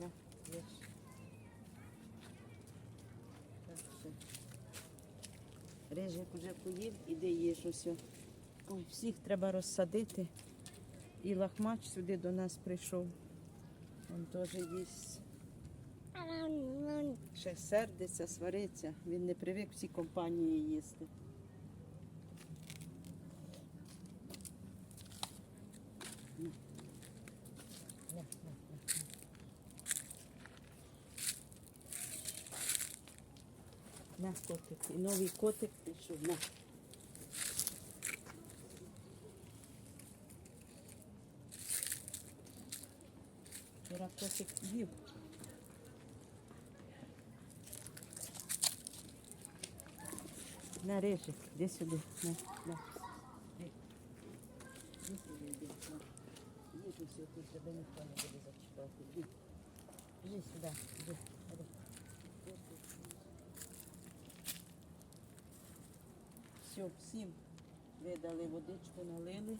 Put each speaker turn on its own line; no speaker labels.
На, їж. Так, все. Рижик уже поїв, іди їж усе. Всіх треба розсадити. І лахмач сюди до нас прийшов. Він теж їсть. Ще сердиться, свариться. Він не привик всі компанії їсти. На, котик. І новий котик прийшов. На. Вчора котик їв. На рижик, іди сюди. На, на. Іди сюди, тебе ніхто не буде зачіпати. Іди. Сюди. Іди. Все, всім видали водичку, налили.